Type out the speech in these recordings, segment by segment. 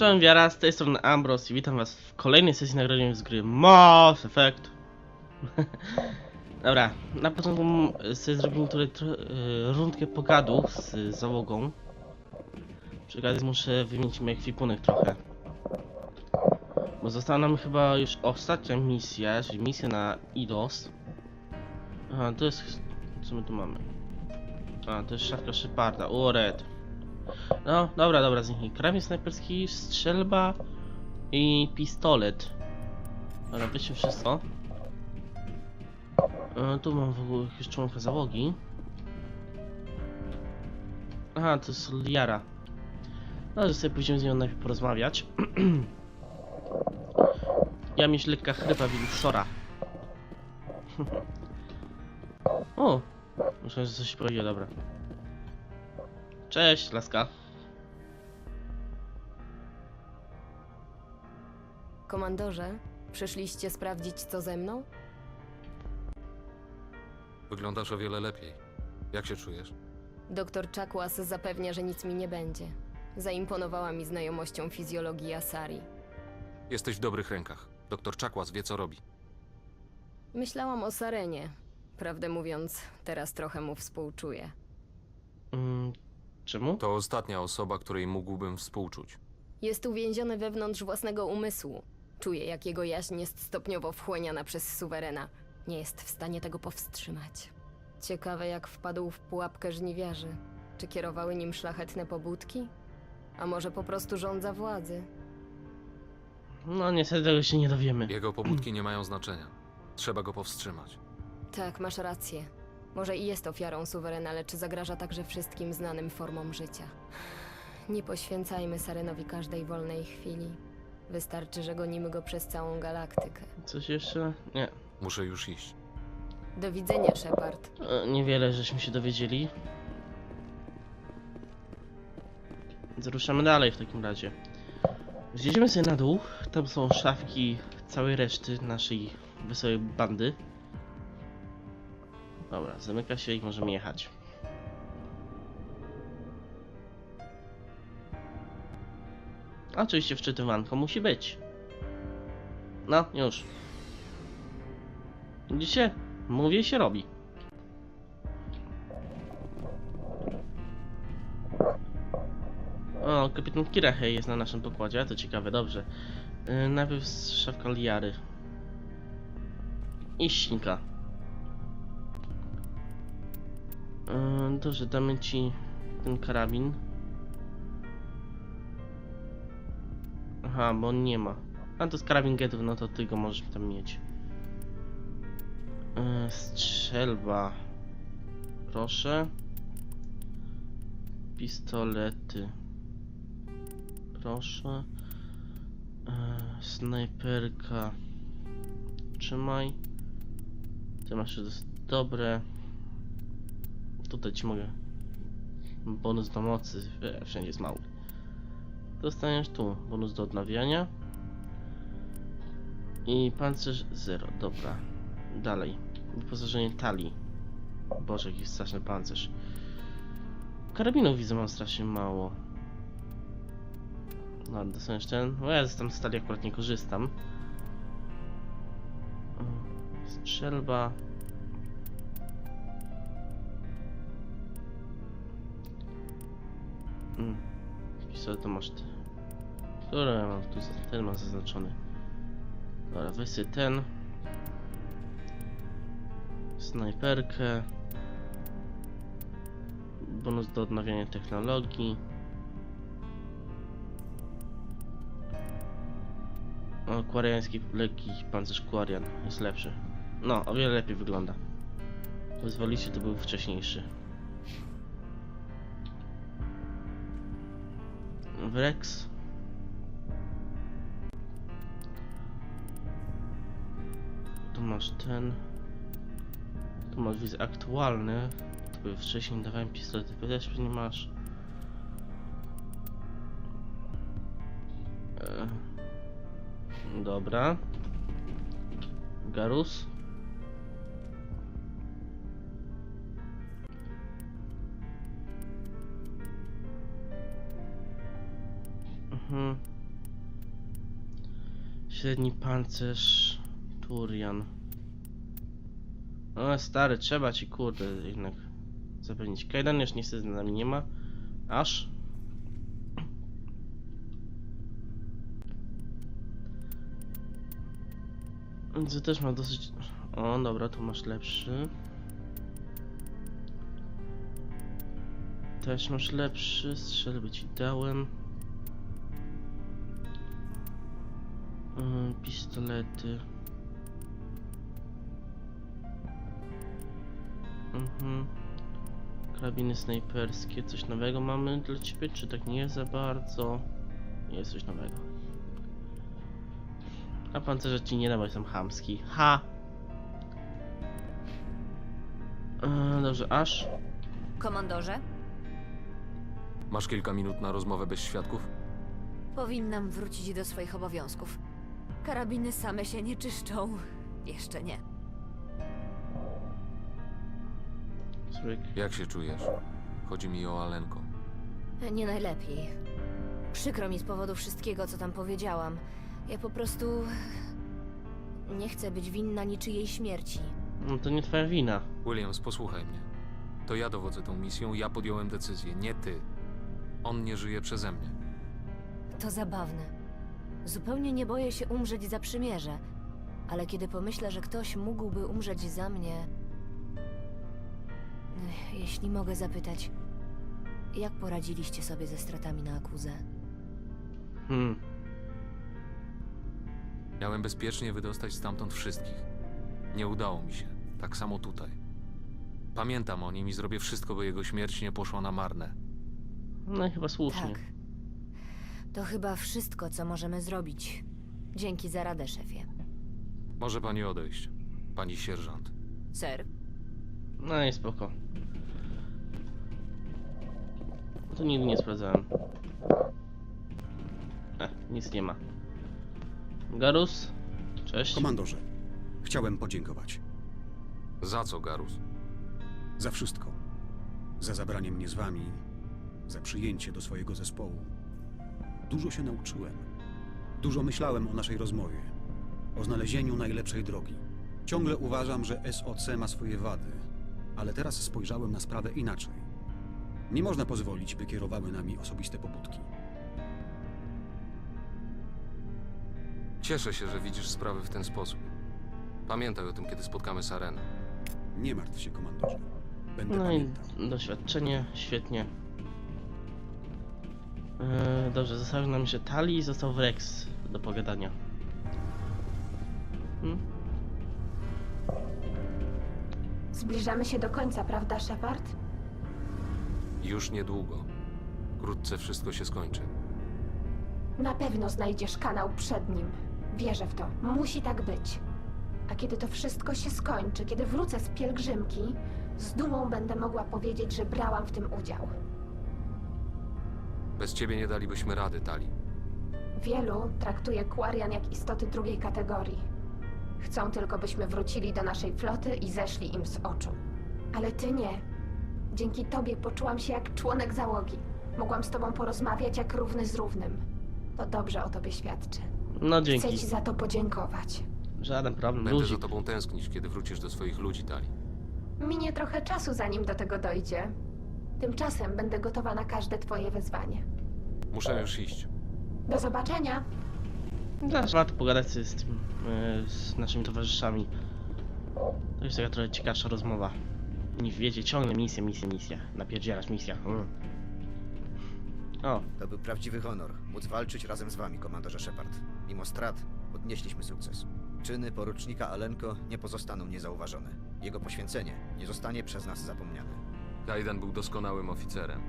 Cześć wiara, z tej strony Ambros i witam was w kolejnej sesji nagrania z gry Mass Effect. Dobra, na początku sobie zrobimy tutaj y, rundkę pogadów z załogą. Przy okazji muszę wymienić mój ekwipunek trochę. Bo została nam chyba już ostatnia misja, czyli misja na IDOS. Aha, to jest... co my tu mamy? A, to jest szafka Sheparda, o red. No, dobra, dobra, zniknij. Karabin snajperski, strzelba i pistolet. Dobra, weźmy wszystko. E, tu mam w ogóle jakiegoś członka załogi. Aha, to jest Liara. No, że sobie pójdziemy z nią najpierw porozmawiać. ja mieć lekka chrypa Wilksora. o! Myślałem, że coś powiedział, dobra. Cześć, laska. Komandorze, przyszliście sprawdzić co ze mną? Wyglądasz o wiele lepiej. Jak się czujesz? Doktor Czakłas zapewnia, że nic mi nie będzie. Zaimponowała mi znajomością fizjologii Asari. Jesteś w dobrych rękach. Doktor Czakłas wie, co robi. Myślałam o Sarenie. Prawdę mówiąc, teraz trochę mu współczuję. Mm, czemu? To ostatnia osoba, której mógłbym współczuć. Jest uwięziony wewnątrz własnego umysłu. Czuje, jak jego jaźń jest stopniowo wchłaniana przez suwerena. Nie jest w stanie tego powstrzymać. Ciekawe, jak wpadł w pułapkę żniwiarzy. Czy kierowały nim szlachetne pobudki? A może po prostu rządza władzy? No niestety tego się nie dowiemy. Jego pobudki nie mają znaczenia. Trzeba go powstrzymać. Tak, masz rację. Może i jest ofiarą suwerena, lecz zagraża także wszystkim znanym formom życia. Nie poświęcajmy Sarenowi każdej wolnej chwili. Wystarczy, że gonimy go przez całą galaktykę. Coś jeszcze? Nie. Muszę już iść. Do widzenia, Shepard. E, Niewiele żeśmy się dowiedzieli. Więc ruszamy dalej w takim razie. Zjedziemy sobie na dół. Tam są szafki całej reszty naszej wesołej bandy. Dobra, zamyka się i możemy jechać. Oczywiście wczytywanko musi być. No, już. Widzicie? Mówię się robi. O, kapitan Kirahei jest na naszym pokładzie, to ciekawe, dobrze. Yy, najpierw szafka Liary. I Śnika. Yy, dobrze, damy ci ten karabin. Aha, bo on nie ma. A to jest karabin getów, no to ty go możesz tam mieć. Yy, strzelba. Proszę. Pistolety. Proszę. Yy, snajperka. Trzymaj. Ty masz dobre. Tutaj ci mogę. Bonus do mocy. E, wszędzie jest mały. Dostaniesz tu bonus do odnawiania. I pancerz 0. Dobra. Dalej. Wyposażenie talii. Boże, jaki straszny pancerz. Karabinów widzę mam strasznie mało. No, dostaniesz ten. No ja z tam stali akurat nie korzystam. O, Strzelba. Mm. Pistolet to masz ty. Który ja mam tu? Ten mam zaznaczony. Dobra, weź sobie ten. Snajperkę. Bonus do odnawiania technologii. O, kwariański lekki pancerz jest lepszy. No, o wiele lepiej wygląda. Wyzwolicie to był wcześniejszy. Wrex. Masz ten. Tu masz widzę aktualny. Tobie wcześniej dawałem pistolet, ty też nie masz. E, dobra. Garus. Mhm. Średni pancerz Turian. O stary, trzeba ci kurde jednak zapewnić. Kajdan już niestety z nami nie ma. Aż. Ty też ma dosyć... O, dobra, tu masz lepszy. Też masz lepszy, strzelby ci dałem. Yy, pistolety. Mhm. Karabiny snajperskie, coś nowego mamy dla ciebie, czy tak nie za bardzo? Jest coś nowego. A pancerze ci nie da, bo jestem chamski. Ha! Yy, dobrze, aż. Komandorze, Masz kilka minut na rozmowę bez świadków? powinnam wrócić do swoich obowiązków. Karabiny same się nie czyszczą. Jeszcze nie. Jak się czujesz? Chodzi mi o Alenko. Nie najlepiej. Przykro mi z powodu wszystkiego, co tam powiedziałam. Ja po prostu. Nie chcę być winna niczyjej śmierci. No to nie twoja wina. Williams, posłuchaj mnie. To ja dowodzę tą misją, ja podjąłem decyzję, nie ty. On nie żyje przeze mnie. To zabawne. Zupełnie nie boję się umrzeć za przymierze. Ale kiedy pomyślę, że ktoś mógłby umrzeć za mnie. Jeśli mogę zapytać, jak poradziliście sobie ze stratami na akuzę? Hmm. Miałem bezpiecznie wydostać stamtąd wszystkich. Nie udało mi się. Tak samo tutaj. Pamiętam o nim i zrobię wszystko, by jego śmierć nie poszła na marne. No i chyba słusznie. Tak. To chyba wszystko, co możemy zrobić. Dzięki za radę, szefie. Może pani odejść, pani sierżant. Ser? No i spoko. To nigdy nie sprawdzałem. E, nic nie ma. Garus? Cześć. Komandorze, chciałem podziękować Za co, Garus? za wszystko. Za zabranie mnie z wami, za przyjęcie do swojego zespołu. Dużo się nauczyłem. Dużo myślałem o naszej rozmowie, o znalezieniu najlepszej drogi. Ciągle uważam, że SOC ma swoje wady, ale teraz spojrzałem na sprawę inaczej. Nie można pozwolić, by kierowały nami osobiste pobudki. Cieszę się, że widzisz sprawy w ten sposób. Pamiętaj o tym, kiedy spotkamy Sarenę. Nie martw się, komandorze. Będę No i pamiętał. doświadczenie, świetnie. E, dobrze, zostawił nam się Tali i został Rex do pogadania. Zbliżamy się do końca, prawda, Shepard? Już niedługo. Wkrótce wszystko się skończy. Na pewno znajdziesz kanał przed nim. Wierzę w to. Musi tak być. A kiedy to wszystko się skończy, kiedy wrócę z pielgrzymki, z dumą będę mogła powiedzieć, że brałam w tym udział. Bez ciebie nie dalibyśmy rady, Tali. Wielu traktuje Quarian jak istoty drugiej kategorii. Chcą tylko, byśmy wrócili do naszej floty i zeszli im z oczu. Ale ty nie. Dzięki tobie poczułam się jak członek załogi. Mogłam z tobą porozmawiać jak równy z równym. To dobrze o tobie świadczy. No Chcę dzięki. ci za to podziękować. Żaden problem. Będę Luzik. za tobą tęsknić, kiedy wrócisz do swoich ludzi, Tali. Minie trochę czasu, zanim do tego dojdzie. Tymczasem będę gotowa na każde twoje wezwanie. Muszę już iść. Do zobaczenia! Zawsze warto pogadać sobie z, tym, e, z naszymi towarzyszami. To jest taka trochę ciekawsza rozmowa. Nie wiecie, ciągle misja, misja, misja. Napierdzielać misja. Mm. O, To był prawdziwy honor, móc walczyć razem z wami, komandorze Shepard. Mimo strat, odnieśliśmy sukces. Czyny porucznika Alenko nie pozostaną niezauważone. Jego poświęcenie nie zostanie przez nas zapomniane. Kaidan był doskonałym oficerem.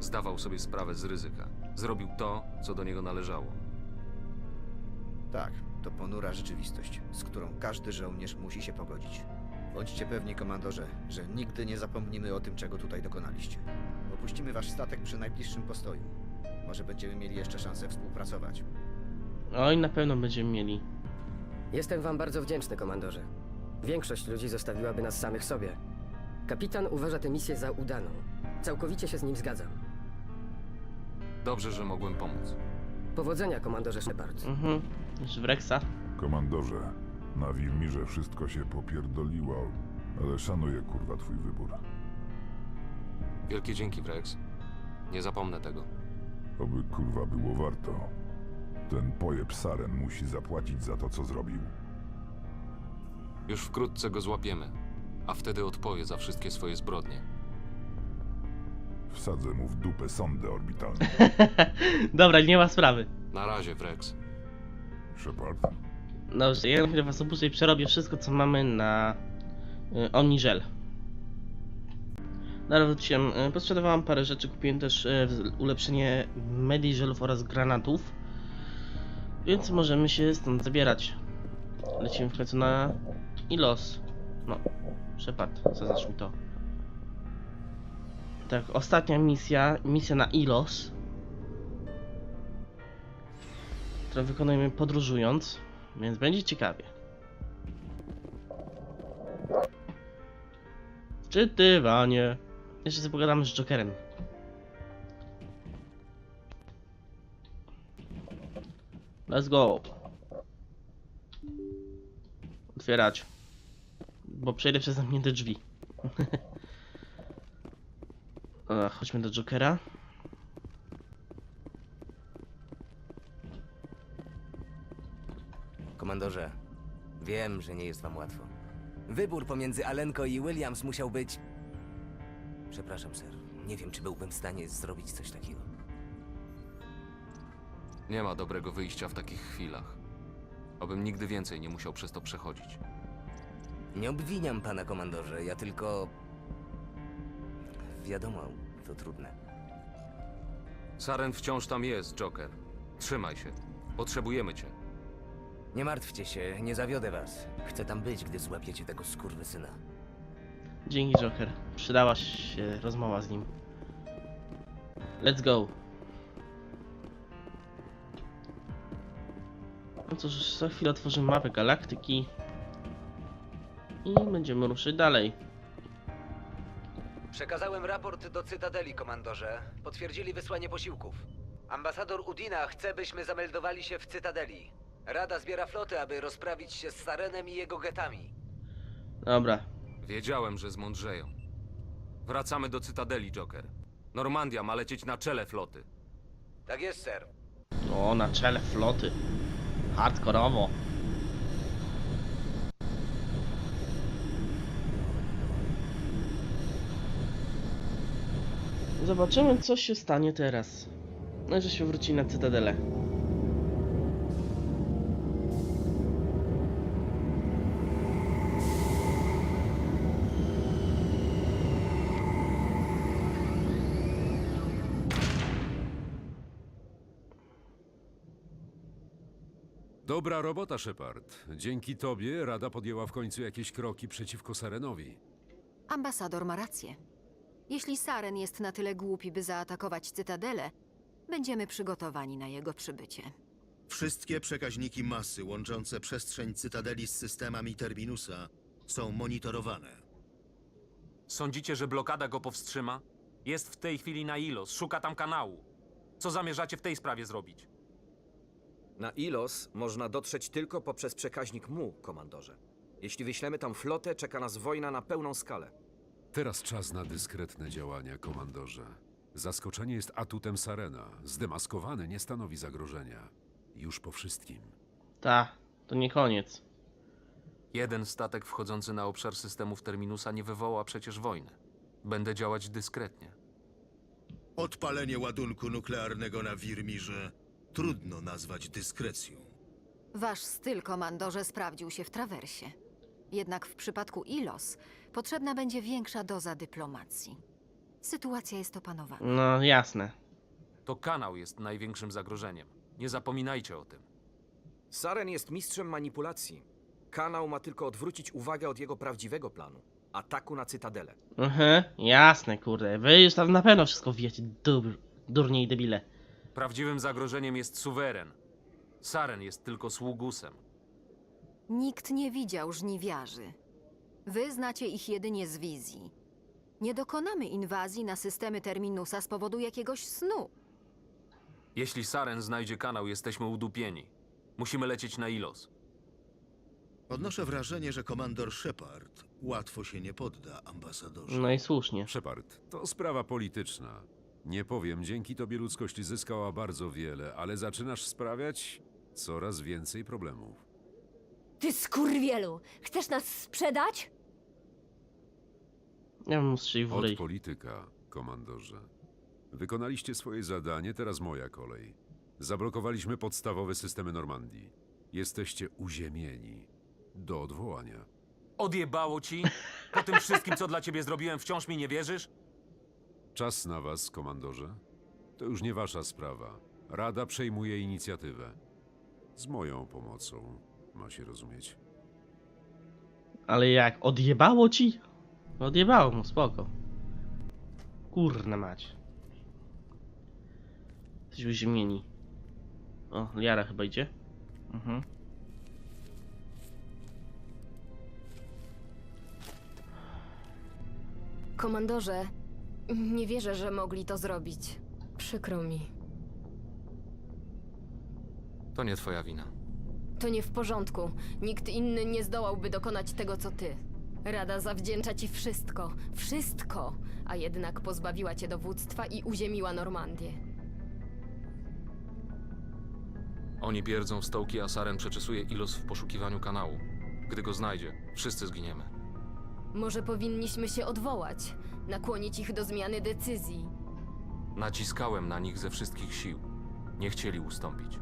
Zdawał sobie sprawę z ryzyka. Zrobił to, co do niego należało. Tak, to ponura rzeczywistość, z którą każdy żołnierz musi się pogodzić. Bądźcie pewni, komandorze, że nigdy nie zapomnimy o tym, czego tutaj dokonaliście. Opuścimy wasz statek przy najbliższym postoju. Może będziemy mieli jeszcze szansę współpracować. oj, na pewno będziemy mieli. Jestem wam bardzo wdzięczny, komandorze. Większość ludzi zostawiłaby nas samych sobie. Kapitan uważa tę misję za udaną. Całkowicie się z nim zgadzam. Dobrze, że mogłem pomóc. Powodzenia, komandorze Shepard. Mhm. Już w Rexa. Komandorze, na Wirmirze wszystko się popierdoliło, ale szanuję kurwa twój wybór. Wielkie dzięki, Vrex. Nie zapomnę tego. Oby kurwa było warto. Ten pojeb Saren musi zapłacić za to, co zrobił. Już wkrótce go złapiemy, a wtedy odpowie za wszystkie swoje zbrodnie. Wsadzę mu w dupę sondę orbitalną. Dobra, nie ma sprawy. Na razie, Vrex. Shepard, Dobrze, ja na chwilę was opuszczę i przerobię wszystko, co mamy na y, Omniżel. Dobra, wróciłem. Y, parę rzeczy, kupiłem też y, ulepszenie Mediżelów oraz granatów. Więc możemy się stąd zabierać. Lecimy w końcu na Ilos. No, Shepard, zaznacz mi to. Tak, ostatnia misja, misja na Ilos. Którą wykonujemy podróżując. Więc będzie ciekawie. Czytywanie. Jeszcze sobie pogadamy z Jokerem. Let's go. Otwierać. Bo przejdę przez zamknięte drzwi. Chodźmy do Jokera. Komandorze, wiem, że nie jest wam łatwo. Wybór pomiędzy Alenko i Williams musiał być... Przepraszam, sir. Nie wiem, czy byłbym w stanie zrobić coś takiego. Nie ma dobrego wyjścia w takich chwilach. Obym nigdy więcej nie musiał przez to przechodzić. Nie obwiniam pana, komandorze, ja tylko... Wiadomo, to trudne. Saren wciąż tam jest, Joker. Trzymaj się. Potrzebujemy cię. Nie martwcie się, nie zawiodę was. Chcę tam być, gdy złapiecie tego skurwysyna. Dzięki Joker. Przydała się rozmowa z nim. Let's go. No cóż, za chwilę otworzymy mapę galaktyki. I będziemy ruszyć dalej. Przekazałem raport do Cytadeli, komandorze. Potwierdzili wysłanie posiłków. Ambasador Udina chce, byśmy zameldowali się w Cytadeli. Rada zbiera flotę, aby rozprawić się z Sarenem i jego getami. Dobra. Wiedziałem, że zmądrzeją. Wracamy do Cytadeli, Joker. Normandia ma lecieć na czele floty. Tak jest, ser. O, na czele floty. Hardkorowo. Zobaczymy, co się stanie teraz. No i że się wróci na Cytadelę. Dobra robota, Shepard. Dzięki tobie Rada podjęła w końcu jakieś kroki przeciwko Sarenowi. Ambasador ma rację. Jeśli Saren jest na tyle głupi, by zaatakować Cytadelę, będziemy przygotowani na jego przybycie. Wszystkie przekaźniki masy łączące przestrzeń Cytadeli z systemami Terminusa są monitorowane. Sądzicie, że blokada go powstrzyma? Jest w tej chwili na Ilos, szuka tam kanału. Co zamierzacie w tej sprawie zrobić? Na Ilos można dotrzeć tylko poprzez przekaźnik MU, komandorze. Jeśli wyślemy tam flotę, czeka nas wojna na pełną skalę. Teraz czas na dyskretne działania, komandorze. Zaskoczenie jest atutem Sarena. Zdemaskowany nie stanowi zagrożenia. Już po wszystkim. Ta, to nie koniec. Jeden statek wchodzący na obszar systemów Terminusa nie wywoła przecież wojny. Będę działać dyskretnie. Odpalenie ładunku nuklearnego na Wirmirze trudno nazwać dyskrecją. Wasz styl, komandorze, sprawdził się w trawersie. Jednak w przypadku Ilos potrzebna będzie większa doza dyplomacji. Sytuacja jest opanowana. No jasne. To kanał jest największym zagrożeniem. Nie zapominajcie o tym. Saren jest mistrzem manipulacji. Kanał ma tylko odwrócić uwagę od jego prawdziwego planu ataku na Cytadelę. Mhm, jasne, kurde. Wy już tam na pewno wszystko wiecie, dur, durnie i debile. Prawdziwym zagrożeniem jest suweren. Saren jest tylko sługusem. Nikt nie widział żniwiarzy. Wy znacie ich jedynie z wizji. Nie dokonamy inwazji na systemy Terminusa z powodu jakiegoś snu. Jeśli Saren znajdzie kanał, jesteśmy udupieni. Musimy lecieć na Ilos. Odnoszę wrażenie, że komandor Shepard łatwo się nie podda, ambasadorze. No i słusznie. Shepard, to sprawa polityczna. Nie powiem, dzięki tobie ludzkość zyskała bardzo wiele, ale zaczynasz sprawiać coraz więcej problemów. Ty skurwielu! Chcesz nas sprzedać? Ja strzelił w Od ryj. polityka, komandorze. Wykonaliście swoje zadanie, teraz moja kolej. Zablokowaliśmy podstawowe systemy Normandii. Jesteście uziemieni. Do odwołania. Odjebało ci? Po tym wszystkim, co dla ciebie zrobiłem, wciąż mi nie wierzysz? Czas na was, komandorze. To już nie wasza sprawa. Rada przejmuje inicjatywę. Z moją pomocą, ma się rozumieć. Ale jak? Odjebało ci? Odjebało mu, spoko. Kurna mać. Jesteś uziemieni. O, Liara chyba idzie. Mhm. Komandorze, nie wierzę, że mogli to zrobić. Przykro mi. To nie twoja wina. To nie w porządku. Nikt inny nie zdołałby dokonać tego, co ty. Rada zawdzięcza ci wszystko. Wszystko! A jednak pozbawiła cię dowództwa i uziemiła Normandię. Oni pierdzą stołki, a Saren przeczesuje Ilos w poszukiwaniu kanału. Gdy go znajdzie, wszyscy zginiemy. Może powinniśmy się odwołać, nakłonić ich do zmiany decyzji. Naciskałem na nich ze wszystkich sił. Nie chcieli ustąpić.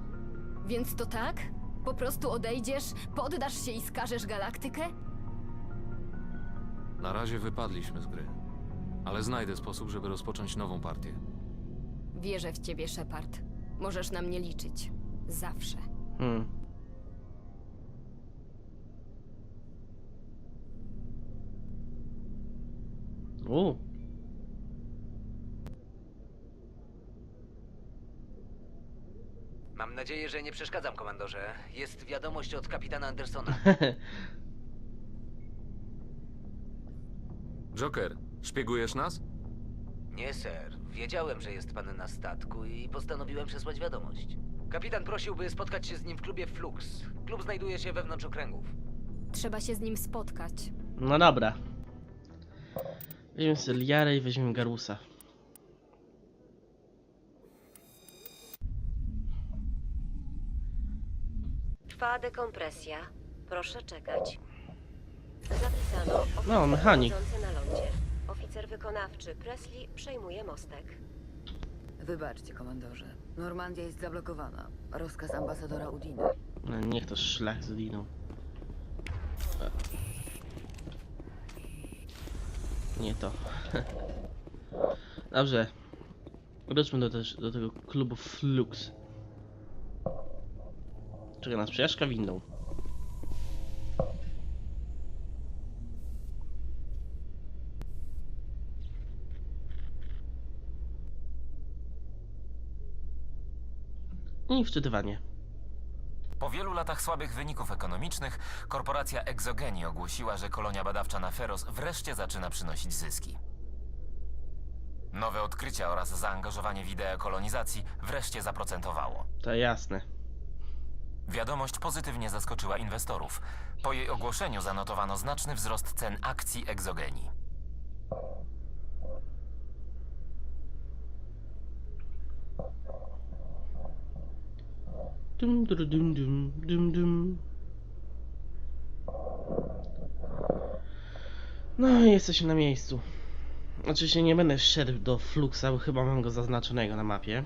Więc to tak? Po prostu odejdziesz, poddasz się i skażesz galaktykę? Na razie wypadliśmy z gry. Ale znajdę sposób, żeby rozpocząć nową partię. Wierzę w ciebie, Shepard. Możesz na mnie liczyć. Zawsze. Hmm. U. Mam nadzieję, że nie przeszkadzam, komandorze. Jest wiadomość od kapitana Andersona. Joker, szpiegujesz nas? Nie, ser. Wiedziałem, że jest pan na statku i postanowiłem przesłać wiadomość. Kapitan prosił, by spotkać się z nim w klubie Flux. Klub znajduje się wewnątrz okręgów. Trzeba się z nim spotkać. No dobra. Weźmiemy sobie Liarę i weźmiemy Garusa. Trwa dekompresja. Proszę czekać. Zapisano oficer No, mechanik. na lądzie. Oficer wykonawczy Presley przejmuje mostek. Wybaczcie, komandorze. Normandia jest zablokowana. Rozkaz ambasadora Udina. No, niech to szlak z liną. Nie to. Dobrze. Wróćmy do, też, do tego klubu Flux. Czeka nas przejażdżka windą. I wczytywanie. Po wielu latach słabych wyników ekonomicznych, korporacja Exogeni ogłosiła, że kolonia badawcza na Feros wreszcie zaczyna przynosić zyski. Nowe odkrycia oraz zaangażowanie w ideę kolonizacji wreszcie zaprocentowało. To jasne. Wiadomość pozytywnie zaskoczyła inwestorów. Po jej ogłoszeniu zanotowano znaczny wzrost cen akcji Exogeni. Dum, dum, dum, dum, dum. No i jesteśmy na miejscu. Oczywiście nie będę szedł do Fluxa, bo chyba mam go zaznaczonego na mapie.